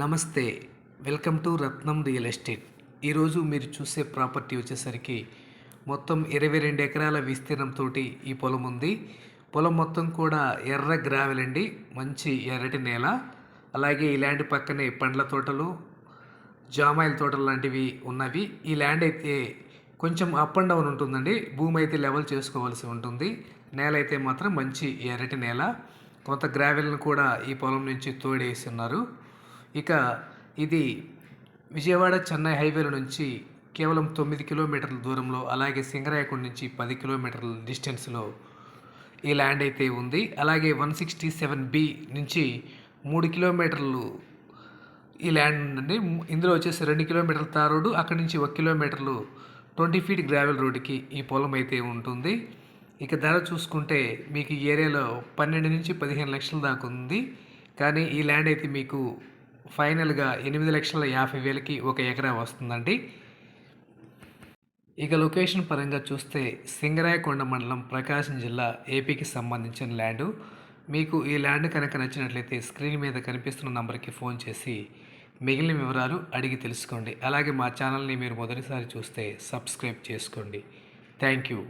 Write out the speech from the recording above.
నమస్తే welcome to Ratnam real estate. ఈరోజు మీరు చూసే ప్రాపర్టీ వచ్చేసరికి మొత్తం ఇరవై రెండు ఎకరాల విస్తీర్ణంతో ఈ పొలం ఉంది. పొలం మొత్తం కూడా ఎర్ర గ్రావెల్ అండి మంచి ఎర్రటి నేల. అలాగే ఈ ల్యాండ్ పక్కనే పండ్ల తోటలు జామాయిల తోటలు లాంటివి ఉన్నవి. ఈ ల్యాండ్ అయితే కొంచెం అప్ అండ్ డౌన్ ఉంటుందండి భూమి అయితే లెవెల్ చేసుకోవాల్సి ఉంటుంది. నేల అయితే మాత్రం మంచి ఎర్రటి నేల. కొంత గ్రావెల్ను కూడా ఈ పొలం నుంచి తోడేసి ఉన్నారు ఇక ఇది విజయవాడ చెన్నై హైవేల నుంచి కేవలం తొమ్మిది కిలోమీటర్ల దూరంలో అలాగే సింగరాయకొండ నుంచి పది కిలోమీటర్ల డిస్టెన్స్లో ఈ ల్యాండ్ అయితే ఉంది. అలాగే వన్ సిక్స్టీ సెవెన్ బి నుంచి మూడు కిలోమీటర్లు ఈ ల్యాండ్ ఉందండి. ఇందులో వచ్చేసి రెండు కిలోమీటర్ల తార్ రోడ్డు అక్కడి నుంచి ఒక కిలోమీటర్లు ట్వంటీ ఫీట్ గ్రావెల్ రోడ్డుకి ఈ పొలం అయితే ఉంటుంది. ఇక ధర చూసుకుంటే మీకు ఈ ఏరియాలో పన్నెండు నుంచి పదిహేను లక్షల దాకా ఉంది. కానీ ఈ ల్యాండ్ అయితే మీకు ఫైనల్గా ఎనిమిది లక్షల యాభై వేలకి ఒక ఎకరా వస్తుందండి. ఇక లొకేషన్ పరంగా చూస్తే సింగరాయకొండ మండలం ప్రకాశం జిల్లా ఏపీకి సంబంధించిన ల్యాండు. మీకు ఈ ల్యాండ్ కనుక నచ్చినట్లయితే స్క్రీన్ మీద కనిపిస్తున్న నంబర్కి ఫోన్ చేసి మిగిలిన వివరాలు అడిగి తెలుసుకోండి. అలాగే మా ఛానల్ని మీరు మొదటిసారి చూస్తే సబ్స్క్రైబ్ చేసుకోండి. Thank you.